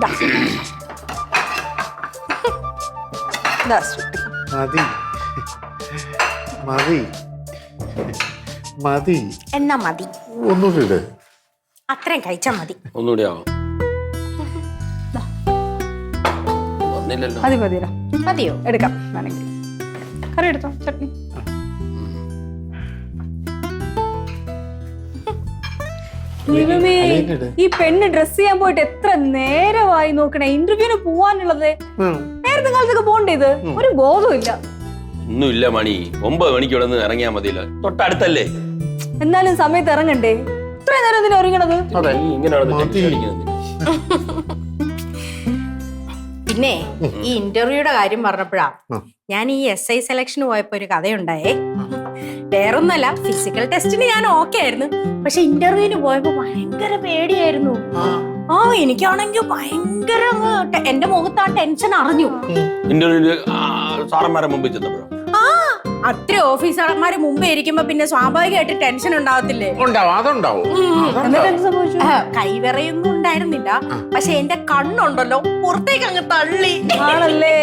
മതി. മതി. മതി. എന്നാ മതി. ഒന്നുകൂടി അത്രയും കഴിച്ചാ മതി. ഒന്നുകൂടി ആവാം. മതിയോ? എടുക്കാം. വേണമെങ്കിൽ. കറി എടുത്തോ ചട്നി. ദൈവമേ ഈ പെണ്ണ് ഡ്രസ് ചെയ്യാൻ പോയിട്ട് എത്ര നേരമായി നോക്കണേ? ഇന്റർവ്യൂവിന് പോവാനുള്ളത്? നേരത്തെ കാലത്തൊക്കെ പോകണ്ടേ ഇത്? ഒരു ബോധമില്ല ഒന്നുമില്ല മണി. ഒമ്പത് മണിക്ക് ഇവിടെ നിന്ന് ഇറങ്ങിയാൽ മതിയല്ലോ. തൊട്ടടുത്തല്ലേ? എന്നാലും സമയത്ത് ഇറങ്ങണ്ടേ? ഇത്ര നേരം എന്തിനാ ഒരുങ്ങണത്. പിന്നെ ഈ ഇന്റർവ്യൂയുടെ കാര്യം പറഞ്ഞപ്പോഴാ ഞാൻ ഈ എസ് ഐ സെലക്ഷന് പോയപ്പോ ഒരു കഥയുണ്ടായേ. വേറൊന്നല്ല ഫിസിക്കൽ ടെസ്റ്റിന് ഞാൻ ഓക്കെ ആയിരുന്നു. പക്ഷെ ഇന്റർവ്യൂവിന് പോയപ്പോ ഭയങ്കര പേടിയായിരുന്നു. ആ. എനിക്കാണെങ്കിൽ ഭയങ്കര എന്റെ മുഖത്ത് ആ ടെൻഷൻ അറിഞ്ഞു. ഇന്റർവ്യൂ സാറന്മാരെ മുമ്പിൽ ചെന്നപ്പോഴോ? ആ അത്ര ഓഫീസർമാര് മുമ്പേ ഇരിക്കുമ്പോ പിന്നെ സ്വാഭാവികമായിട്ട് ടെൻഷൻ ഉണ്ടാവത്തില്ലേ? കൈവിറയൊന്നും ഉണ്ടായിരുന്നില്ല. പക്ഷെ എന്റെ കണ്ണുണ്ടല്ലോ പുറത്തേക്ക് അങ്ങ് തള്ളി. ആണല്ലേ?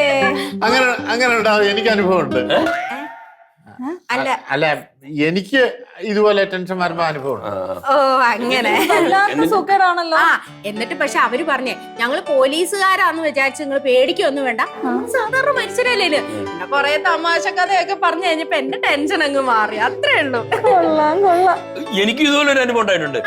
അങ്ങനെ അങ്ങനെ ഉണ്ടാവും എനിക്ക് അനുഭവം ഉണ്ട് അല്ല അല്ല എനിക്ക് ഇതുപോലെ ടെൻഷൻ വരുമ്പോ അനുഭവം ഉണ്ട്. ഓ അങ്ങനെ. സുഖരാണല്ലോ ആ എന്നിട്ട് പക്ഷെ അവർ പറഞ്ഞേ ഞങ്ങൾ പോലീസുകാരാന്ന് വിചാരിച്ച് നിങ്ങൾ പേടിക്കൊന്നും വേണ്ട. സാധാരണ മനുഷ്യരല്ലേ ഇത്?" പിന്നെ കൊറേ തമാശ കഥയൊക്കെ പറഞ്ഞു കഴിഞ്ഞപ്പോ എന്റെ ടെൻഷൻ അങ്ങ് മാറി. അത്രേ ഉള്ളൂ. കൊള്ളാം കൊള്ളാം. എനിക്ക് ഇതുപോലെ ഒരു അനുഭവം ഉണ്ടായിട്ടുണ്ട്.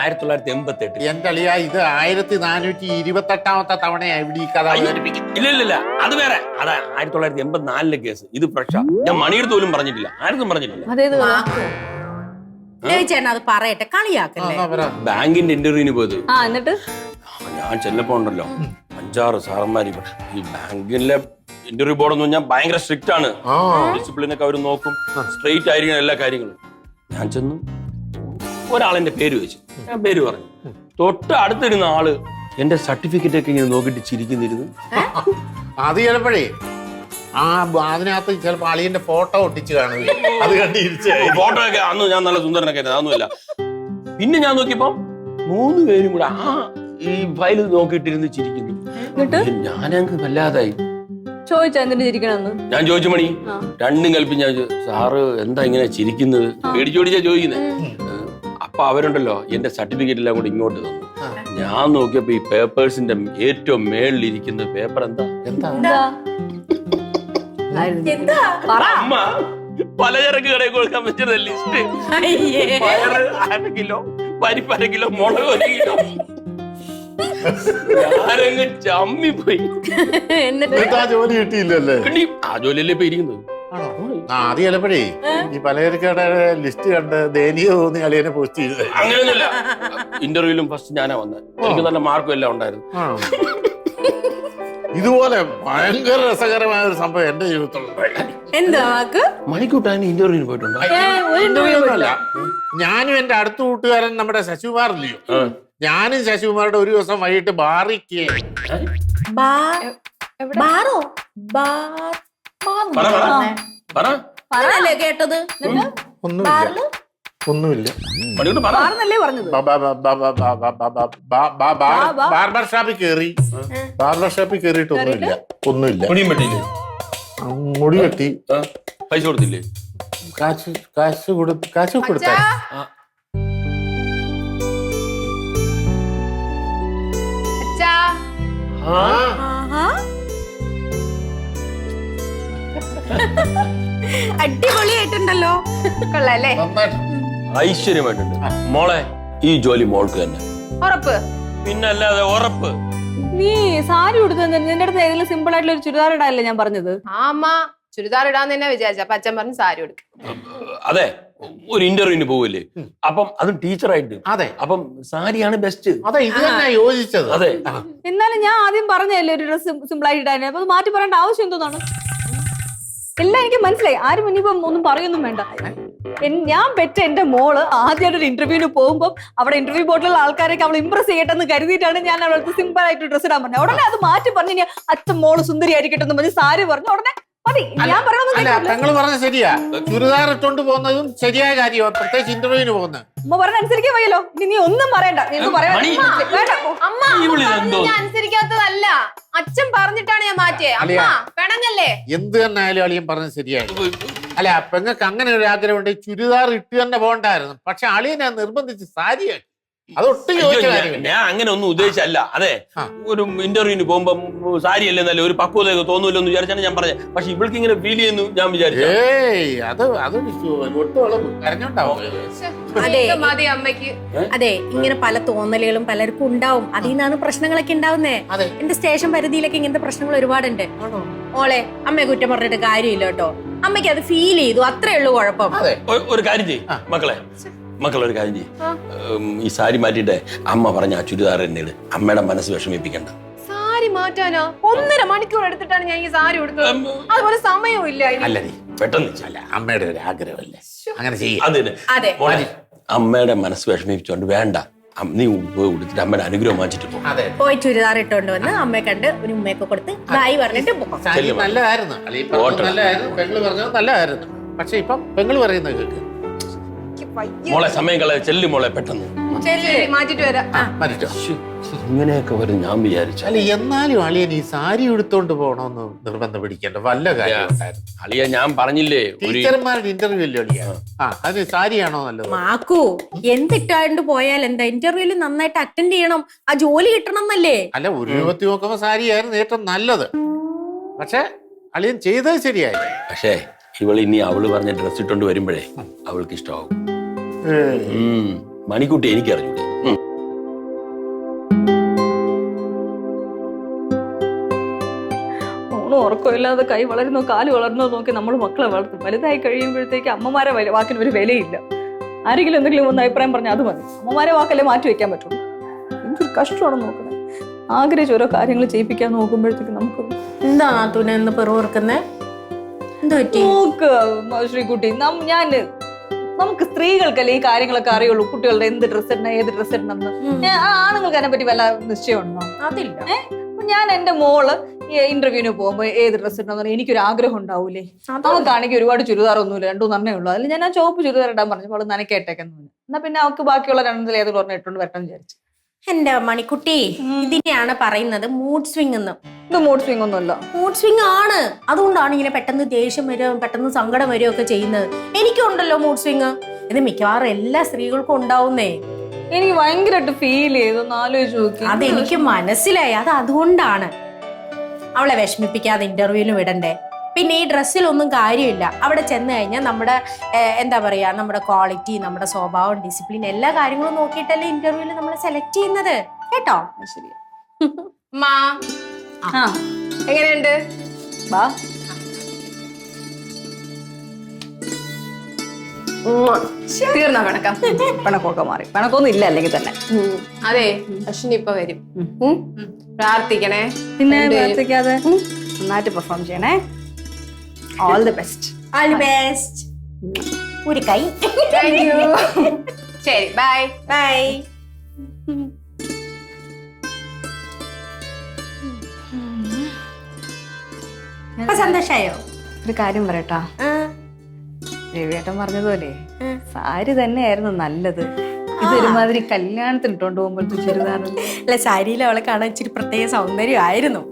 ആയിരത്തി തൊള്ളായിരത്തി എൺപത്തി എട്ട് എന്റെ അളിയ ഇത് ആയിരത്തി നാനൂറ്റി ഇരുപത്തി എട്ടാമത്തെ തവണയാണ് ഇവിടെ ഈ കഥ അവതരിപ്പിക്കുന്നത് ഇല്ല ഇല്ല. അത് വേറെ. അതാ ആയിരത്തി തൊള്ളായിരത്തി എൺപത്തി നാലിലെ കേസ്. ഇത് ഫ്രഷാ ഞാൻ മണിയെടുത്ത് പോലും പറഞ്ഞിട്ടില്ല. ആരും പറഞ്ഞിട്ടില്ല. അതേത് ചേട്ടൻ അത് പറയട്ടെ കളിയാക്കല്ലേ? ബാങ്കിന്റെ ഇന്റർവ്യൂവിന് പോയത്. ആ എന്നിട്ട്? ഞാൻ ചെല്ലപ്പോ ഉണ്ടല്ലോ. അഞ്ചാറ് സാറന്മാര്. ഈ ബാങ്കിലെ ഇന്റർവ്യൂ ബോർഡ് എന്ന് പറഞ്ഞാൽ ഭയങ്കര സ്ട്രിക്റ്റ് ആണ്. ഡിസിപ്ലിൻ ഒക്കെ അവർ നോക്കും. സ്ട്രെയിറ്റ് ആയിരിക്കണം എല്ലാ കാര്യങ്ങളും. ഞാൻ ചെന്നു. ഒരാളെന്റെ പേര് വെച്ച്. ഞാൻ പേര് പറഞ്ഞു. തൊട്ട് അടുത്തിരുന്ന ആൾ എന്റെ സർട്ടിഫിക്കറ്റ് ഒക്കെ ഇങ്ങനെ നോക്കിയിട്ട് ചിരിക്കുന്നിരുന്നു. അത് ചിലപ്പോഴേ ആ അതിനകത്ത് ചിലപ്പോ അളിയന്റെ ഫോട്ടോ ഒട്ടിച്ച് കാണില്ല അത് കണ്ടിരിച്ചു ഫോട്ടോ ഒക്കെ അന്ന് ഞാൻ നല്ല സുന്ദരനൊക്കെ ആയിരുന്നു, അതൊന്നുമില്ല. പിന്നെ ഞാൻ നോക്കിയപ്പോ മൂന്ന് പേരും കൂടെ ആ ഈ ഫയൽ നോക്കിയിട്ടിരുന്ന് ചിരിക്കുന്നു. എന്നിട്ട്? ഞാനങ്ങ് വല്ലാതായി. ചോദിച്ചാ എന്തിനു ചിരിക്കണമെന്ന്? ഞാൻ ചോദിച്ചു മണി ആ. രണ്ടും കൽപ്പിച്ച് ഞാൻ സാറ് എന്താ ഇങ്ങനെ ചിരിക്കുന്നത്? പേടിച്ചോടിച്ചാ ചോദിക്കുന്നത് അപ്പൊ അവരുണ്ടല്ലോ എന്റെ സർട്ടിഫിക്കറ്റ് എല്ലാം കൂടി ഇങ്ങോട്ട് തന്നു. ഞാൻ നോക്കിയപ്പോ ഈ പേപ്പേഴ്സിന്റെ ഏറ്റവും മേളിലിരിക്കുന്ന പേപ്പർ എന്താ? എന്താ? അമ്മ പലചരക്ക് കടയിൽ കൊടുക്കാൻ പറ്റുന്ന ലിസ്റ്റ് അയ്യേ. പയറ് അര കിലോ പരിപ്പ് അര കിലോ മുളക് ഒരു കിലോ. ഞാനങ്ങ് ചമ്മി പോയി എന്നിട്ട് ആ ജോലി കിട്ടിയില്ലല്ലേ? കണ്ടി ആ ജോലിയല്ലേ ഇപ്പൊ ഇരിക്കുന്നത്? ആണോ? ആ അത് ചിലപ്പോഴേ ഈ പലചരക്കയുടെ ലിസ്റ്റ് കണ്ട് ദയനീയ തോന്നി അളിയനെ പോസ്റ്റ് ചെയ്തത്. അങ്ങനെയൊന്നുമില്ല. ഇന്റർവ്യൂലും ഫസ്റ്റ് ഞാനാ വന്നത്. എനിക്ക് നല്ല മാർക്കും എല്ലാം ഉണ്ടായിരുന്നു? ഇതുപോലെ ഭയങ്കര രസകരമായ ഒരു സംഭവം എന്റെ ജീവിതത്തിലുണ്ട് എന്താ വാക്ക്? മണിക്കൂട്ടാൻ ഇന്റർവ്യൂവിന് പോയിട്ടുണ്ടോ? ഞാനും എന്റെ അടുത്ത കൂട്ടുകാരൻ നമ്മുടെ ശശികുമാർ ഇല്ലയോ ഞാനും ശശികുമാരുടെ ഒരു ദിവസം വൈകിട്ട് ബാറിക്ക് ബാറോ? ബാർ കേട്ടത്? ഒന്നുമില്ല. ഒന്നുമില്ല മാറുന്നല്ലേ പറഞ്ഞത് ബാർബർ ഷാപ്പിൽ കയറി ബാർബർ ഷാപ്പിൽ കയറിയിട്ട് ഒന്നുമില്ല ഒന്നുമില്ല മുടിയും വെട്ടിയില്ലേ മുടി വെട്ടി പൈസ കൊടുത്തില്ലേ കാശ് കാശ് കൊടുത്ത് കാശ് കൊടുത്താ അടിപൊളിയായിട്ടുണ്ടല്ലോ കൊള്ളാല്ലേ ഐശ്വര്യമായിട്ടുണ്ട്. മോളെ ഈ ജോലി മോൾക്ക് തന്നെ. ഉറപ്പ്. പിന്നല്ലാതെ ഉറപ്പ്. നീ സാരി ഉടുത്തു നിന്റെ അടുത്ത് ഏതെങ്കിലും സിമ്പിൾ ആയിട്ടുള്ള ഒരു ചുരിദാർ ഇടാനല്ലേ ഞാൻ പറഞ്ഞത്? ആമാ ചുരിദാർ ഇടാന്ന് തന്നെ വിചാരിച്ച. അപ്പൊ അച്ഛൻ പറഞ്ഞു സാരി കൊടുക്കും അതെ ഒരു ഇന്റർവ്യൂവിന് പോവില്ലേ? അപ്പം അതും ടീച്ചറായിട്ട് അതെ. അപ്പം സാരിയാണ് ബെസ്റ്റ് അതെ ഇത് തന്നെ യോജിച്ചത്. അതെ. എന്നാലും ഞാൻ ആദ്യം പറഞ്ഞല്ലേ ഒരു ഡ്രസ് സിമ്പിൾ ആയിട്ട് ഇടാൻ അപ്പൊ മാറ്റി പറയേണ്ട ആവശ്യം എന്തോന്നാണ്? എല്ലാം എനിക്ക് മനസ്സിലായി. ആരും ഇനിയിപ്പം ഒന്നും പറയൊന്നും വേണ്ട. ഞാൻ പെറ്റ എന്റെ മോൾ ആദ്യമായിട്ട് ഒരു ഇന്റർവ്യൂവിന് പോകുമ്പോൾ അവിടെ ഇന്റർവ്യൂ ബോർഡിലുള്ള ആൾക്കാരൊക്കെ അവൾ ഇംപ്രസ് ചെയ്യട്ടെ എന്ന് കരുതിയിട്ടാണ് ഞാൻ അവൾക്ക് സിമ്പിൾ ആയിട്ട് ഡ്രസ് ഇടാൻ പറഞ്ഞത്. ഉടനെ അത് മാറ്റി പറഞ്ഞു ഞാൻ അച്ഛൻ മോൾ സുന്ദരി ആയിരിക്കട്ടെ എന്ന് പറഞ്ഞ് സാരി പറഞ്ഞു. ഉടനെ മതി. ഞാൻ പെങ്ങൾ പറഞ്ഞ ശരിയാ. ചുരിദാർ ഇട്ടോണ്ട് പോകുന്നതും ശരിയായ കാര്യമാണ് പ്രത്യേകിച്ച് ഇന്റർവ്യൂവിന് പോകുന്നത്. അമ്മ പറഞ്ഞ അനുസരിക്കാൻ വയ്യല്ലോ. നീ ഒന്നും പറയണ്ട. നീ ഒന്നും പറയണ്ട മണി. വേണ്ട. പോ. അമ്മ അമ്മ ഞാൻ അനുസരിക്കാത്തതല്ല. അച്ഛൻ പറഞ്ഞിട്ടാണ് ഞാൻ മാറ്റിയത് അമ്മ അളിയാ. പെണങ്ങല്ലേ? എന്ത് തന്നെ ആയാലും അളിയൻ പറഞ്ഞത് ശരിയായി. അല്ല പെങ്ങൾക്ക് അങ്ങനെ ഒരു ആഗ്രഹം ഉണ്ട് ചുരിദാർ ഇട്ട് തന്നെ പോകണ്ടായിരുന്നു. പക്ഷെ അളിയനെ നിർബന്ധിച്ച് സാരിയാക്കി അതൊട്ടും ഞാൻ- അങ്ങനെ ഒന്നും ഉദ്ദേശിച്ചല്ല. അതെ ഒരു ഇന്റർവ്യൂവിന് പോകുമ്പോ സാരി അല്ലേ നല്ല ഒരു പക്വതയൊക്കെ തോന്നൂല്ലോ എന്ന് വിചാരിച്ചാണ് ഞാൻ പറഞ്ഞത്. പക്ഷെ ഇവൾക്ക് ഇങ്ങനെ ഫീൽ ചെയ്യുന്നു ഞാൻ വിചാരിച്ചു. അത് അത് ഒട്ടും അളവ് കരഞ്ഞോണ്ടാവും. അതെ. ഇത് മതി അമ്മയ്ക്ക്. അതെ ഇങ്ങനെ പല തോന്നലുകളും പലർക്കും ഉണ്ടാവും. അതിൽ നിന്നാണ് പ്രശ്നങ്ങളൊക്കെ ഉണ്ടാവുന്നേ. അതെ. എന്റെ സ്റ്റേഷൻ പരിധിയിലൊക്കെ ഇങ്ങനത്തെ പ്രശ്നങ്ങൾ ഒരുപാടുണ്ട്. ഓളെ അമ്മയെ കുറ്റം പറഞ്ഞിട്ട് കാര്യമില്ല കേട്ടോ. അമ്മയ്ക്ക് അത് ഫീൽ ചെയ്തു. അത്രേ ഉള്ളൂ കുഴപ്പം. അതെ. ഒ- ഒരു കാര്യം ചെയ്യ് മക്കളെ. മക്കളെ ഒരു കാര്യം ചെയ്യ്. ഉം, ഈ സാരി മാറ്റിയിട്ട് അമ്മ പറഞ്ഞ ആ ചുരിദാർ എന്നേട് അമ്മയുടെ മനസ്സ് വിഷമിപ്പിക്കണ്ട. സാരി മാറ്റാനോ? ഒന്നര മണിക്കൂർ എടുത്തിട്ടാണ് ഞാൻ ഈ സാരി ഉടുത്തത്. അതുപോലെ സമയവും ഇല്ല ഇനി. അല്ല നീ പെട്ടെന്ന് ചെയ്യ്. അല്ല അമ്മയുടെ ഒരു ആഗ്രഹമല്ലേ? അങ്ങനെ ചെയ്യാം. അതിന് അതെ. മോളെ അമ്മയുടെ മനസ്സ് വിഷമിപ്പിച്ചോണ്ട് വേണ്ട. നീ പോയി കൊടുത്തിട്ട് അമ്മയുടെ അനുഗ്രഹം വാങ്ങിച്ചിട്ട് പോകും അതെ. പോയി ചുരിദാർ ഇട്ടുകൊണ്ട് വന്ന് അമ്മയെ കണ്ട് ഒരു ഉമ്മയൊക്കെ കൊടുത്ത് ബായി പറഞ്ഞിട്ട് പോകാം സാരി. നല്ലതായിരുന്നു. ഓട്ടം. നല്ലതായിരുന്നു. പെങ്ങൾ പറഞ്ഞത് നല്ലതായിരുന്നു. പക്ഷെ ഇപ്പം പെങ്ങൾ പറയുന്നത് കേൾക്ക് എനിക്ക് വയ്യ. മോളെ സമയം കളയ ചെല്ലു മോളെ പെട്ടെന്ന്. ശരി ശരി മാറ്റിട്ട് വരാം. ശ്ശോ, ഇങ്ങനെയൊക്കെ വരും ഞാൻ വിചാരിച്ചു. അല്ല എന്നാലും അളിയൻ ഈ സാരി എടുത്തോണ്ട് പോണോന്ന് നിർബന്ധം പിടിക്കേണ്ട. വല്ല കാര്യം ഉണ്ടായിരുന്നു അളിയ ഞാൻ പറഞ്ഞില്ലേ ഒരു ടീച്ചർമാരുടെ ഇന്റർവ്യൂ അല്ലേ അളിയ ആ. അതിന് സാരിയാണോ നല്ലത്? മാക്കൂ എന്തിട്ടാണ്ട് പോയാൽ എന്താ ഇന്റർവ്യൂൽ നന്നായിട്ട് അറ്റൻഡ് ചെയ്യണം. ആ ജോലി കിട്ടണം എന്നല്ലേ അല്ല ഒരു രൂപത്തി നോക്കുമ്പോ സാരിയായിരുന്നു ഏറ്റവും നല്ലത്. പക്ഷെ അളിയൻ ചെയ്തത് ശരിയായി. പക്ഷേ ഇവൾ ഇനി അവൾ പറഞ്ഞ ഡ്രസ് ഇട്ടുകൊണ്ട് വരുമ്പോഴേ അവൾക്ക് ഇഷ്ടമാകും. മണിക്കുട്ടി എനിക്ക് അറിഞ്ഞൂടെ ഉം. ഊണും ഉറക്കമില്ലാതെ കൈ വളരുന്നോ കാൽ വളർന്നോ നോക്കി നമ്മൾ മക്കളെ വളർത്തും. വലുതായി കഴിയുമ്പോഴത്തേക്ക് അമ്മമാരെ വാക്കിന് ഒരു വിലയില്ല. ആരെങ്കിലും എന്തെങ്കിലും ഒന്ന് അഭിപ്രായം പറഞ്ഞാൽ അത് മതി. അമ്മമാരെ വാക്കല്ലേ മാറ്റി വെക്കാൻ പറ്റുള്ളൂ. എന്തൊരു കഷ്ടമാണ് നോക്കണേ. ആഗ്രഹിച്ച് ഓരോ കാര്യങ്ങൾ ചെയ്യിപ്പിക്കാൻ നോക്കുമ്പോഴത്തേക്ക് നമുക്ക് എന്താ തുന എന്ന് പെറുവർക്കുന്നേ ശ്രീകുട്ടി ഞാൻ നമുക്ക് സ്ത്രീകൾക്കല്ലേ ഈ കാര്യങ്ങളൊക്കെ അറിയുള്ളൂ? കുട്ടികളുടെ എന്ത് ഡ്രസ് ഇടണം ഏത് ഡ്രസ് ഇടണം എന്ന് ആ ആണുങ്ങൾക്ക് അതിനെ പറ്റി വല്ല നിശ്ചയമുണ്ടോ? അതില്ല. ഞാൻ എന്റെ മോൾ ഇന്റർവ്യൂവിന് പോകുമ്പോ ഏത് ഡ്രസ് ഇടണം എനിക്കൊരു ആഗ്രഹം ഉണ്ടാവൂലേ? അവൾക്കാണെങ്കിൽ ഒരുപാട് ചുരിദാർ ഒന്നുമില്ല രണ്ടു നന്നേ ഉള്ളൂ. അതിൽ ഞാൻ ആ ചുവപ്പ് ചുരിദാർ ഇടാൻ പറഞ്ഞപ്പോൾ നനക്കേട്ടേക്കെന്ന് പറഞ്ഞു. എന്നാ പിന്നെ അവൾക്ക് ബാക്കിയുള്ള രണ്ടിൽ ഏത് പറഞ്ഞ ഇട്ടുകൊണ്ട് വരട്ടെന്ന് വിചാരിച്ചു. എന്റെ മണിക്കുട്ടി ഇതിനെയാണ് പറയുന്നത് മൂഡ് സ്വിംഗ് എന്ന്. ഇത് മൂഡ് സ്വിംഗ് ഒന്നുമല്ല. മൂഡ് സ്വിംഗ് ആണ്. അതുകൊണ്ടാണ് ഇങ്ങനെ പെട്ടെന്ന് ദേഷ്യം വരും പെട്ടെന്ന് സങ്കടം വരിക ഒക്കെ ചെയ്യുന്നത്. എനിക്കുണ്ടല്ലോ മൂഡ് സ്വിംഗ് ഇത് മിക്കവാറും എല്ലാ സ്ത്രീകൾക്കും ഉണ്ടാവുന്നേ. എനിക്ക് ഭയങ്കരമായിട്ട് ഫീൽ ചെയ്തു ആലോചിച്ച് നോക്കി. അതെനിക്ക് മനസ്സിലായി. അത് അതുകൊണ്ടാണ്. അവളെ വിഷമിപ്പിക്കാതെ ഇന്റർവ്യൂവിന് വിടണ്ടേ. പിന്നെ ഈ ഡ്രസ്സിലൊന്നും കാര്യമില്ല. അവിടെ ചെന്ന് കഴിഞ്ഞാൽ നമ്മുടെ എന്താ പറയുക നമ്മുടെ ക്വാളിറ്റി നമ്മുടെ സ്വഭാവം ഡിസിപ്ലിൻ എല്ലാ കാര്യങ്ങളും നോക്കിയിട്ടല്ലേ ഇന്റർവ്യൂവിൽ നമ്മൾ സെലക്ട് ചെയ്യുന്നത്. കേട്ടോ? ശരി. മാ. എങ്ങനെയുണ്ട്? വാ തീർന്ന പിണക്കം? പിണക്കമൊക്കെ മാറി. പിണക്കൊന്നും ഇല്ല അല്ലെങ്കിൽ തന്നെ. അതെ അശ്വിനി ഇപ്പൊ വരും. പ്രാർത്ഥിക്കണേ. പിന്നെ. പ്രാർത്ഥിക്കാതെ നന്നായിട്ട് പെർഫോം ചെയ്യണേ. All the best all the best ഒരു കൈ. താങ്ക് യു ശരി ബൈ ബൈ സന്തോഷായോ? ഒരു കാര്യം പറയട്ടാ. രവിയേട്ടൻ പറഞ്ഞതുപോലെ. സാരി തന്നെയായിരുന്നു നല്ലത്. ഇതൊരുമാതിരി കല്യാണത്തിന് ഇട്ടോണ്ട് പോകുമ്പോഴത്തെ ചെറുതാണ് അല്ല സാരിയിൽ അവളെ കാണാൻ ഇച്ചിരി പ്രത്യേക സൗന്ദര്യമായിരുന്നു.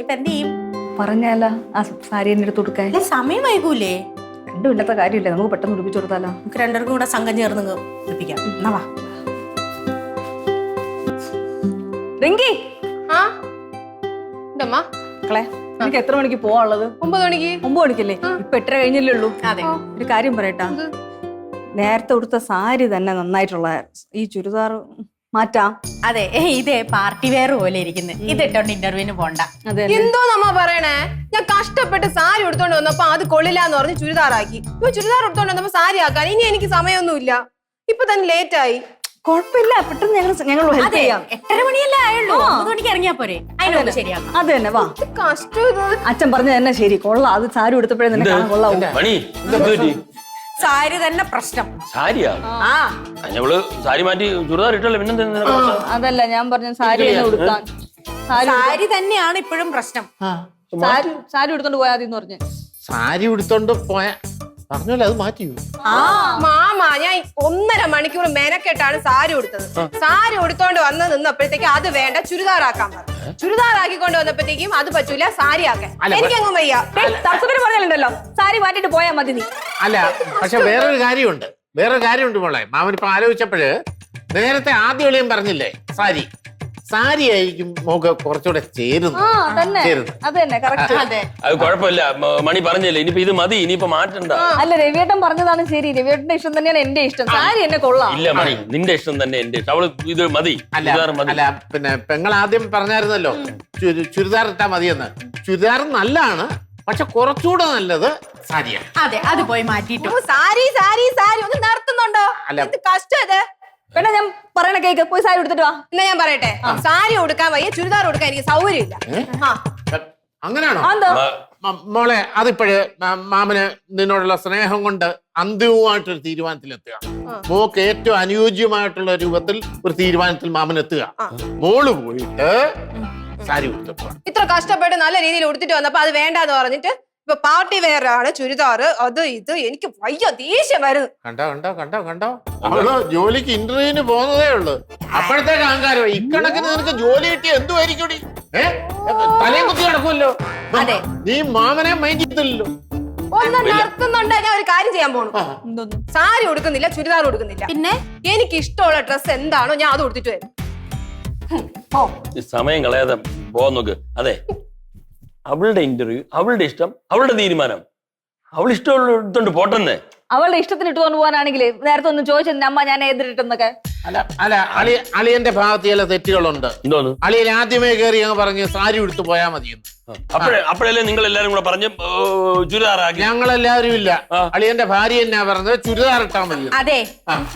ഇപ്പൊ എന്ത് ചെയ്യും? പറഞ്ഞാലോ ആ സാരി എന്നെ എടുത്ത് കൊടുക്കാൻ? സമയമായിക്കൂലേ സമയം വൈകൂലേ. രണ്ടും ഇല്ലാത്ത കാര്യമില്ല. നമുക്ക് പെട്ടെന്ന് ഉടുപ്പിച്ചു കൊടുത്താലോ? നമുക്ക് രണ്ടുപേർക്കും കൂടെ സംഘം ചേർന്ന് ഉടുപ്പിക്കാം. എന്നാ വാ. റിങ്കി! ആ? എന്തമ്മ മക്കളെ എനിക്ക് എത്ര മണിക്ക് പോവാനുള്ളത്? ഒമ്പത് മണിക്ക്. ഒമ്പത് മണിക്കല്ലേ? ഇപ്പൊ എട്ടര കഴിഞ്ഞല്ലേ ഉള്ളൂ. അതെ. ഒരു കാര്യം പറയട്ടാ. നേരത്തെ ഉടുത്ത സാരി തന്നെ നന്നായിട്ടുള്ള ഈ ചുരിദാർ മാറ്റാം. അതെ ഇതേ പാർട്ടി വെയർ പോലെ ഇരിക്കുന്നത് ഇത് ഇട്ടോണ്ട് ഇന്റർവ്യൂവിന് പോണ്ട. എന്തോ നമ്മ പറയണേ? ഞാൻ കഷ്ടപ്പെട്ട് സാരി എടുത്തോണ്ട് വന്നപ്പോ അത് കൊള്ളില്ലാന്ന് പറഞ്ഞ് ചുരിദാറാക്കി. ഇപ്പൊ ചുരിദാർ എടുത്തോണ്ട് വന്നപ്പോ സാരി ആക്കാൻ. ഇനി എനിക്ക് സമയമൊന്നുമില്ല. ഇപ്പൊ തന്നെ ലേറ്റ് ആയി കുഴപ്പമില്ല പെട്ടെന്ന് ഞങ്ങൾ ഞങ്ങൾ ഹെൽപ്പ് ചെയ്യാം. എട്ടര മണിയല്ലേ ആയുള്ളൂ. ഒമ്പത് മണിക്ക് ഇറങ്ങിയാ പോരെ? അതിനോട് ശരിയാക്കാം. അത് തന്നെ വാ. കഷ്ടം അച്ഛൻ പറഞ്ഞ തന്നെ ശരി. കൊള്ളാം. അത് സാരി എടുത്തപ്പോഴേ നിന്നെ കൊള്ളാവും. പറ്റി? സാരി തന്നെ പ്രശ്നം. സാരിയാ? ആ. ഞമ്മൾ സാരി മാറ്റി ചുരിദാർ ഇട്ടല്ലേ പിന്നെന്താ അതല്ല ഞാൻ പറഞ്ഞ സാരി തന്നെ ഉടുക്കാൻ. സാരി സാരി തന്നെയാണ് ഇപ്പോഴും പ്രശ്നം. സാരി സാരി എടുത്തോണ്ട് പോയാൽ മതി എന്ന് പറഞ്ഞു. സാരി ഉടുത്തോണ്ട് പോയ പറഞ്ഞല്ലോ അത് മാറ്റി മാമാ ഞാൻ ഒന്നര മണിക്കൂർ മെനക്കെട്ടാണ് സാരി ഉടുത്തത്. സാരി ഉടുത്തോണ്ട് വന്ന് നിന്നപ്പോഴത്തേക്ക് അത് വേണ്ട ചുരിദാറാക്കാൻ പറഞ്ഞു. ചുരിദാറാക്കിക്കൊണ്ട് വന്നപ്പോഴത്തേക്കും അത് പറ്റൂല സാരി ആക്കാൻ. എനിക്ക് എനിക്കെങ്ങും വയ്യ. പറഞ്ഞല്ലോ സാരി മാറ്റിട്ട് പോയാ മതി നീ. അല്ല പക്ഷെ വേറൊരു കാര്യമുണ്ട്. വേറൊരു കാര്യമുണ്ട് മോളെ. മാമൻ ഇപ്പൊ ആലോചിച്ചപ്പോഴ് നേരത്തെ ആദ്യ ഒളിയും പറഞ്ഞില്ലേ സാരി? സാരി ആയിരിക്കും മോക്ക് കുറച്ചുകൂടെ ചേരുന്നു ആ തന്നെ. ചേരുന്നു അത് തന്നെ കറക്റ്റ് അതെ. അത് കുഴപ്പമില്ല. മ- മണി പറഞ്ഞില്ലേ ഇനിയിപ്പോ ഇത് മതി ഇനിയിപ്പോ മാറ്റണ്ട. അല്ല രവിയേട്ടൻ പറഞ്ഞതാണ് ശരി. രവിയേട്ടന്റെ ഇഷ്ടം തന്നെയാണ് എന്റെ ഇഷ്ടം. സാരി എന്നെ കൊള്ളാം. ഇല്ല മണി നിന്റെ ഇഷ്ടം തന്നെ എന്റെ ഇഷ്ടം. അവൾ ഇത് മതി അല്ല ചുരിദാർ മതി. അല്ല പിന്നെ പെങ്ങൾ ആദ്യം പറഞ്ഞായിരുന്നല്ലോ ചുരി- ചുരിദാർ ഇട്ടാ മതിയെന്ന്. ചുരിദാർ നല്ലതാണ് പക്ഷെ കുറച്ചുകൂടെ നല്ലത് സാരിയാണ്. അതെ അത് പോയി മാറ്റിയിട്ടു. സാരി സാരി സാരി ഒന്ന് നിർത്തുന്നുണ്ടോ? അല്ല. എന്ത് കഷ്ടം ഇത്. പിന്നെ ഞാൻ പറയണ കേക്ക് പോയി സാരി എടുത്തിട്ട് വാ. എന്നാ ഞാൻ പറയട്ടെ? സാരി ഉടുക്കാൻ വയ്യ ചുരിദാർ ഉടുക്കാൻ എനിക്ക് സൗകര്യമില്ല. ആ. അങ്ങനെയാണോ എന്താ മോളെ അതിപ്പോഴ് മാമന് നിന്നോടുള്ള സ്നേഹം കൊണ്ട് അന്തിമമായിട്ടൊരു തീരുമാനത്തിലെത്തുക. മോക്ക് ഏറ്റവും അനുയോജ്യമായിട്ടുള്ള രൂപത്തിൽ ഒരു തീരുമാനത്തിൽ മാമൻ എത്തുക മോൾ പോയിട്ട് സാരി ഇത്ര കഷ്ടപ്പെട്ട് നല്ല രീതിയിൽ ഉടുത്തിട്ട് വന്നപ്പോ അത് വേണ്ടാന്ന് പറഞ്ഞിട്ട് ഇപ്പൊ പാർട്ടി വെയർ ആണ് ചുരിദാർ അത് ഇത്. എനിക്ക് വയ്യ ദേഷ്യം വരുന്നു. കണ്ടോ കണ്ടോ കണ്ടോ കണ്ടോ? അവൾ ജോലിക്ക് ഇന്റർവ്യൂവിന് പോകുന്നതേ ഉള്ളു. അപ്പോഴത്തേക്ക് അഹങ്കാരം ഇക്കണക്കിന് നിനക്ക് ജോലി കിട്ടിയ എന്തുമായിരിക്കും തലയും കുത്തി നടക്കുമല്ലോ. അതെ. നീ മാമനെ മൈൻഡ് ചെയ്തില്ലല്ലോ. ഒന്ന് ഞാൻ ഒരു കാര്യം ചെയ്യാൻ പോണു. സാരി ഉടുക്കുന്നില്ല ചുരിദാർ ഉടുക്കുന്നില്ല. പിന്നെ? എനിക്ക് ഇഷ്ടമുള്ള ഡ്രസ്സ് എന്താണോ ഞാൻ അത് ഉടുത്തിട്ട് വരും. ഈ സമയം കളയാതെ പോവാൻ നോക്ക്. അതെ. അവളുടെ ഇന്റർവ്യൂ അവളുടെ ഇഷ്ടം അവളുടെ തീരുമാനം. അവൾ ഇഷ്ടമുള്ള എടുത്തോണ്ട് പോട്ടെന്ന്. അവളുടെ ഇഷ്ടത്തിന് ഇട്ടുകൊണ്ട് പോകാനാണെങ്കിൽ നേരത്തെ ഒന്ന് ചോദിച്ചത് അമ്മ ഞാൻ എതിരിട്ടെന്നൊക്കെ അല്ല അല്ല അളി അളിയന്റെ ഭാഗത്ത് ചില തെറ്റുകളുണ്ട്. എന്തോന്ന്? അളിയൻ ആദ്യമേ കയറി അങ്ങ് പറഞ്ഞ് സാരി എടുത്തു പോയാൽ മതി അപ്പോഴേ അപ്പോഴല്ലേ നിങ്ങൾ എല്ലാരും കൂടെ പറഞ്ഞു ചുരിദാറാക്കി ഞങ്ങളെല്ലാവരും ഇല്ല. അളിയന്റെ ഭാര്യ എന്നാ പറഞ്ഞത്? ചുരിദാർ ഇട്ടാ മതി അതെ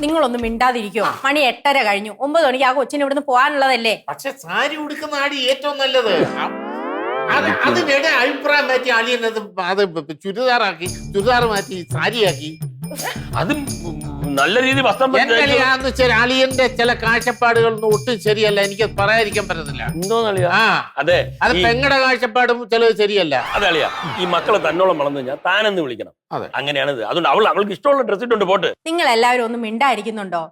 നിങ്ങളൊന്നും മിണ്ടാതിരിക്കോ? മണി എട്ടര കഴിഞ്ഞു. ഒമ്പത് മണിക്ക് ആ കൊച്ചിന് ഇവിടുന്ന് പോകാനുള്ളതല്ലേ? പക്ഷെ സാരി ഉടുക്കുന്ന ആടി ഏറ്റവും നല്ലത്. അതിനിടെ അഭിപ്രായം മാറ്റി അളിയനത് അത് ചുരിദാറാക്കി ചുരിദാർ മാറ്റി സാരിയാക്കി. അതും നല്ല രീതി വസ്ത്രം. അളിയാന്ന് വെച്ചാൽ അളിയന്റെ ചില കാഴ്ചപ്പാടുകൾ ഒട്ടും ശരിയല്ല. എനിക്ക് പറയാതിരിക്കാൻ പറ്റത്തില്ല. എന്തോന്നളിയാ ആ. അതെ അത് പെങ്ങടെ കാഴ്ചപ്പാടും ചിലത് ശരിയല്ല. അതെ അളിയാ ഈ മക്കളെ തന്നോളം വളർന്നു കഴിഞ്ഞാൽ താനെന്ന് വിളിക്കണം. അതെ. അങ്ങനെയാണ് ഇത് അതുകൊണ്ട് അവൾ അവൾക്ക് ഇഷ്ടമുള്ള ഡ്രസ് ഇട്ടുണ്ട് പോട്ട്. നിങ്ങൾ എല്ലാവരും ഒന്നും മിണ്ടായിരിക്കുന്നുണ്ടോ?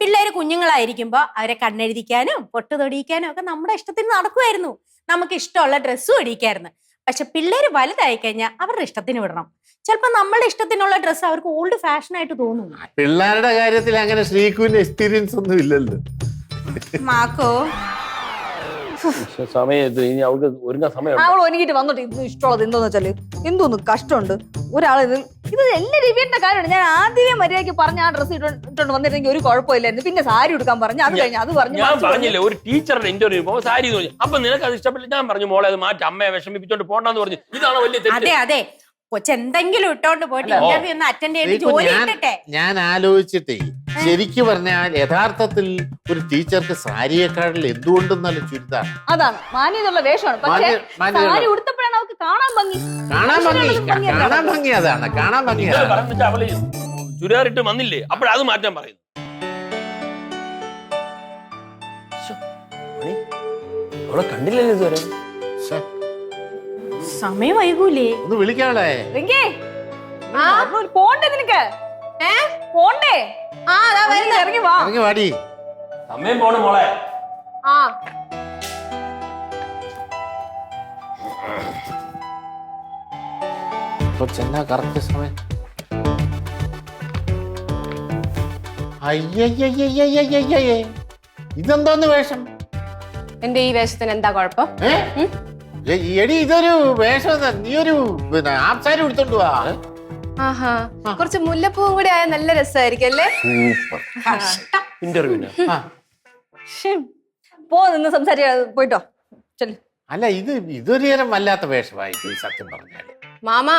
പിള്ളേര് കുഞ്ഞുങ്ങളായിരിക്കുമ്പോൾ അവരെ കണ്ണെഴുതിക്കാനും പൊട്ട് തൊടിയിക്കാനും ഒക്കെ നമ്മുടെ ഇഷ്ടത്തിന് നടക്കുമായിരുന്നു നമുക്ക് ഇഷ്ടമുള്ള ഡ്രസ്സും അടിയിക്കായിരുന്നു. പക്ഷെ പിള്ളേർ വലുതായി കഴിഞ്ഞാൽ അവരുടെ ഇഷ്ടത്തിന് വിടണം. ചിലപ്പോൾ നമ്മുടെ ഇഷ്ടത്തിനുള്ള ഡ്രസ്സ് അവർക്ക് ഓൾഡ് ഫാഷൻ ആയിട്ട് തോന്നും. പിള്ളേരുടെ കാര്യത്തിൽ അങ്ങനെ ശ്രീകുവിന്റെ എക്സ്പീരിയൻസ് ഒന്നും ഇല്ലല്ലോ. മാക്കോ. സമയത്ത് ഇനി അവൾക്ക് ഒരുങ്ങാൻ സമയം അവൾ ഒരുങ്ങിട്ട് വന്നിട്ട് ഇഷ്ടമുള്ളത് എന്തോന്ന് വെച്ചാൽ എന്തോന്ന് കഷ്ടമുണ്ട്. ഒരാൾ ഇത് ഇത് എല്ലാ രവിയുടെ കാര്യമാണ്. ഞാൻ ആദ്യമേ മര്യാദയ്ക്ക് പറഞ്ഞ ആ ഡ്രസ്സ് ഇട്ടോണ്ട് വന്നിരുന്നെങ്കിൽ ഒരു കുഴപ്പമില്ലായിരുന്നു. പിന്നെ സാരി എടുക്കാൻ പറഞ്ഞു. അത് കഴിഞ്ഞ അത് പറഞ്ഞു ഞാൻ പറഞ്ഞില്ലേ ഒരു ടീച്ചറുടെ ഇന്റർവ്യൂ പോകുമ്പോൾ സാരി തോന്നി പറഞ്ഞു. അപ്പൊ നിനക്ക് അത് ഇഷ്ടപ്പെട്ടില്ല? ഞാൻ പറഞ്ഞു മോളെ അത് മാറ്റി. അമ്മയെ വിഷമിപ്പിച്ചോണ്ട് പോണ്ടെന്ന് പറഞ്ഞു. ഇതാണ് വലിയ തെറ്റ്. അതെ അതെ. കൊച്ചെന്തെങ്കിലും ഇട്ടോണ്ട് പോയിട്ട് ഇന്റർവ്യൂ ഒന്ന് അറ്റൻഡ് ചെയ്ത് ജോലി ഇട്ടട്ടെ ഞാൻ ആലോചിച്ചിട്ടേ ശരിക്കു പറഞ്ഞാൽ യഥാർത്ഥത്തിൽ ഒരു ടീച്ചർക്ക് സാരിയെക്കാളിൽ എന്തുകൊണ്ടും നല്ല ചുരിദാർ. അതാണ്. മാന്യതയുള്ള വേഷമാണ്. പക്ഷെ മാന്യ- മാന്യതയുള്ള- സാരി ഉടുത്തപ്പോഴാണ് അവർക്ക് കാണാൻ ഭംഗി. കാണാൻ ഭംഗി. ഭംഗിയല്ല. കാണാൻ ഭംഗി അതാണ്. കാണാൻ ഭംഗി നിങ്ങൾ അതാണ്. പറഞ്ഞു അവൾ ചുരിദാറിട്ട് വന്നില്ലേ? അപ്പോഴത് മാറ്റാൻ പറയുന്നു. ശ്ശോ, മണി, അവളെ കണ്ടില്ലല്ലോ ഇതുവരെ. ശ്ശെ, സമയം വൈകൂലേ. ഒന്ന് വിളിക്കാളെ റിങ്കേ. പോണ്ടേ നിനക്ക്. ഏ? പോണ്ടേ. ആ അതാ വരുന്നത് ഇറങ്ങി വാ. ഇറങ്ങി വാടി. സമയം പോണ മോളെ. ആ. ഇപ്പൊ ചെന്നാ കറക്റ്റ് സമയം. അയ്യയ്യയ്യയ്യയ്യയ്യയ്യേ. ഇതെന്തോന്ന് വേഷം? എന്റെ ഈ വേഷത്തിന് എന്താ കുഴപ്പം? ഏ? എടി ഇതൊരു വേഷം? നീ ഒരു പിന്നെ ആപ്സാരി എടുത്തോണ്ട് വാ. ആഹാ. കുറച്ച് മുല്ലപ്പൂവും കൂടി ആയാൽ നല്ല രസമായിരിക്കും അല്ലേ? പോന്ന് ഇന്റർവ്യൂവിന് പോ നിന്ന് സംസാരിക്കാതെ പോയിട്ടോ. ചെല്ലു. അല്ല ഇത് ഇതൊരു നേരം വല്ലാത്ത വേഷമായി പോയി സത്യം പറഞ്ഞാൽ. മാമ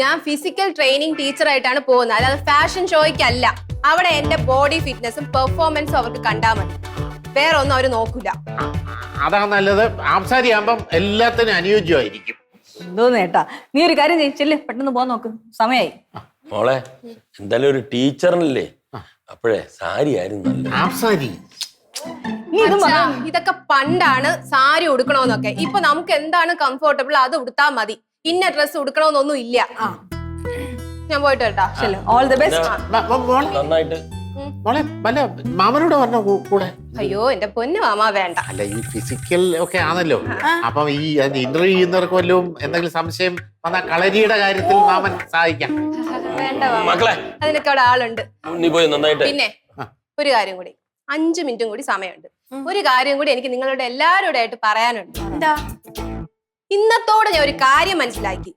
ഞാൻ ഫിസിക്കൽ ട്രെയിനിങ് ടീച്ചറായിട്ടാണ് പോകുന്നത്. അല്ലാതെ ഫാഷൻ ഷോയ്ക്കല്ല അവിടെ എന്റെ ബോഡി ഫിറ്റ്നസും പെർഫോമൻസും അവർക്ക് കണ്ടാൽ മതി. വേറെ ഒന്നും അവർ നോക്കൂല അതാ നല്ലത്. ആംസാരി ആകുമ്പം എല്ലാത്തിനും അനുയോജ്യമായിരിക്കും. എന്തോന്ന് നേട്ടാ നീ ഒരു കാര്യം ചെയ്യ് ചെല്ല് പെട്ടെന്ന് പോകാൻ നോക്ക്. സമയായി. മോളെ എന്തായാലും ഒരു ടീച്ചറിനല്ലേ? അപ്പോഴേ സാരി ആയിരുന്നു നീ ഇതും അച്ഛാ, ഇതൊക്കെ പണ്ടാണ് സാരി ഉടുക്കണോന്നൊക്കെ. ഇപ്പൊ നമുക്ക് എന്താണ് കംഫോർട്ടബിൾ അത് ഉടുത്താ മതി. ഇന്ന ഡ്രസ് ഉടുക്കണോന്നൊന്നും ഇല്ല. ഞാൻ പോയിട്ട് കേട്ടാ ഓൾ ദി ബെസ്റ്റ് നന്നായിട്ട് മോളെ വല്ല മാമനോട് പറഞ്ഞ കൂടെ? അയ്യോ എന്റെ പൊന്നു മാമ വേണ്ട. അല്ല ഈ ഫിസിക്കൽ ഒക്കെ ആണല്ലോ. അപ്പം ഈ ഇന്റർവ്യൂ ചെയ്യുന്നവർക്ക് വല്ലതും എന്തെങ്കിലും സംശയം വന്ന കളരിയുടെ കാര്യത്തിൽ മാമൻ സഹായിക്കാം. വേണ്ട മക്കളെ. അതിനൊക്കെ അവിടെ ആളുണ്ട്. നീ പോയി നന്നായിട്ട്. പിന്നെ ഒരു കാര്യം കൂടി. അഞ്ചു മിനിറ്റും കൂടി സമയമുണ്ട്. ഒരു കാര്യം കൂടി എനിക്ക് നിങ്ങളുടെ എല്ലാവരോടായിട്ട് പറയാനുണ്ട്. എന്താ? ഇന്നത്തോടെ ഞാൻ ഒരു കാര്യം മനസ്സിലാക്കി.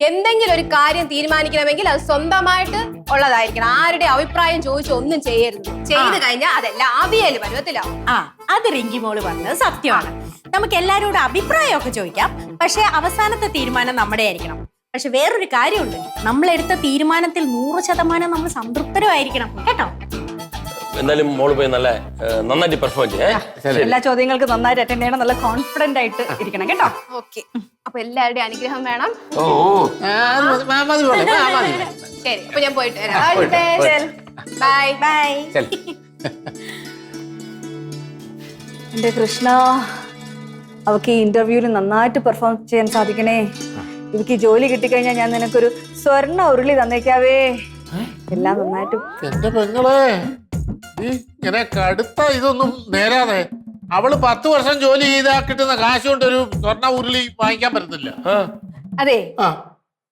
എന്തെങ്കിലും ഒരു കാര്യം തീരുമാനിക്കണമെങ്കിൽ അത് സ്വന്തമായിട്ട് ഉള്ളതായിരിക്കണം. ആരുടെ അഭിപ്രായം ചോദിച്ചു ഒന്നും ചെയ്യരുത്. ചെയ്തു കഴിഞ്ഞാൽ അതെല്ലാം അവിയൽ പരുവത്തിലാവും ആ അത് റിങ്കി മോൾ പറഞ്ഞത് സത്യമാണ്. നമുക്ക് എല്ലാരോടും അഭിപ്രായമൊക്കെ ചോദിക്കാം. പക്ഷെ അവസാനത്തെ തീരുമാനം നമ്മുടെ ആയിരിക്കണം പക്ഷെ വേറൊരു കാര്യമുണ്ട്. നമ്മളെടുത്ത തീരുമാനത്തിൽ നൂറ് ശതമാനം നമ്മൾ സംതൃപ്തരുമായിരിക്കണം. കേട്ടോ? എന്തായാലും മോൾ പോയി നല്ല നന്നായിട്ട് പെർഫോം ചെയ്യേ എല്ലാ ചോദ്യങ്ങൾക്ക് നന്നായിട്ട് അറ്റൻഡ് ചെയ്യണം നല്ല കോൺഫിഡന്റ് ആയിട്ട് ഇരിക്കണം കേട്ടോ? ഓക്കെ. അപ്പൊ എല്ലാവരുടെയും അനുഗ്രഹം വേണം. ഓ. ശരി അപ്പൊ ഞാൻ പോയിട്ട് വരാം. ബൈ. ബൈ. എന്റെ കൃഷ്ണ അവക്ക് ഈ ഇന്റർവ്യൂവിൽ നന്നായിട്ട് പെർഫോം ചെയ്യാൻ സാധിക്കണേ. എനിക്ക് ജോലി കിട്ടിക്കഴിഞ്ഞാൽ ഞാൻ നിനക്കൊരു സ്വർണ ഉരുളി തന്നേക്കാവേ. എല്ലാം നന്നായിട്ട് എന്റെ പെങ്ങളെ. ഇങ്ങനെ കടുത്ത ഇതൊന്നും നേരാതെ. അവൾ പത്ത് വർഷം ജോലി ചെയ്താ കിട്ടുന്ന കാശ് കൊണ്ട് ഒരു സ്വർണ ഉരുളി വാങ്ങിക്കാൻ പറ്റത്തില്ല. അതെ. ആ.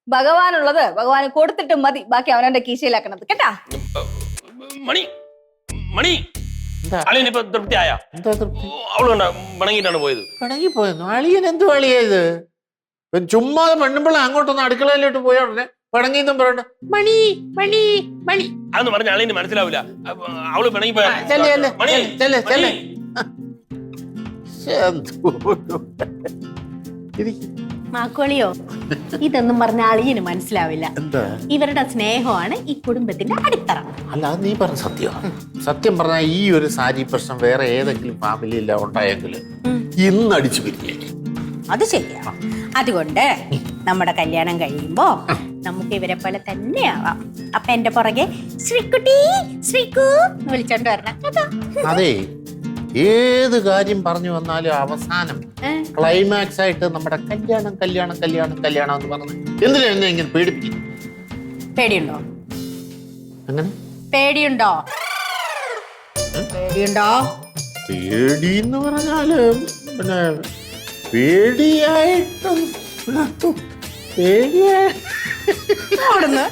ഭഗവാനുള്ളത് ഭഗവാന് കൊടുത്തിട്ട് മതി. ബാക്കി അവനവന്റെ കീശയിലാക്കണത്. കേട്ടാ? മണി മണി. അളിയനിപ്പോ തൃപ്തിയായ എന്താ തൃപ്തി? അവൾ കണ്ട പിണങ്ങിയിട്ടാണ് പോയത്. അളിയൻ എന്തു അളിയത് ചുമ്മാതെ ചുമ്മാ പെണ്ണുമ്പിള്ള അങ്ങോട്ടൊന്ന് അടുക്കളയിലോട്ട് പോയ ഉടനെ പിണങ്ങിന്നും പറയണ്ട മണി മണി മണി. അതെന്ന് പറഞ്ഞ ആളിന് മനസ്സിലാവില്ല അപ്പൊ അവൾ പിണങ്ങി പോയ ചെല്ല്, ചെല്ല്, മണി ചെല്ല്, ചെല്ല്. മണി. മാക്കോളിയോ ഇതൊന്നും പറഞ്ഞ അളിയന് മനസ്സിലാവില്ല. എന്താ? ഇവരുടെ സ്നേഹമാണ് ഈ കുടുംബത്തിന്റെ അടിത്തറ. അല്ല അത് നീ പറഞ്ഞ സത്യമാണ് സത്യം പറഞ്ഞാൽ ഈ ഒരു സാരി പ്രശ്നം വേറെ ഏതെങ്കിലും ഫാമിലിയില്ല ഉണ്ടായെങ്കിൽ ഇന്ന് അടിച്ചു പിരിഞ്ഞേ അത് ശരിയാ. അതുകൊണ്ട് നമ്മുടെ കല്യാണം കഴിയുമ്പോ നമുക്ക് ഇവരെ പോലെ ആവാം. അപ്പൊ എന്റെ പുറകെ ശ്രീക്കുട്ടി ശ്രീക്കു എന്ന് വിളിച്ചോണ്ട് വരണം. കേട്ടോ. അതെ ഏത് കാര്യം പറഞ്ഞു വന്നാലും അവസാനം ക്ലൈമാക്സ് ആയിട്ട് നമ്മുടെ കല്യാണം കല്യാണം കല്യാണം കല്യാണം എന്ന് പറഞ്ഞു എന്തിനാ എന്നെ ഇങ്ങനെ പേടിപ്പിക്കുന്നു? പേടിയുണ്ടോ? അങ്ങനെ? പേടിയുണ്ടോ? പേടിയുണ്ടോ? പേടി എന്ന് പറഞ്ഞാൽ പിന്നെ പേടിയായിട്ടും പേടിയാ അവിടുന്ന്?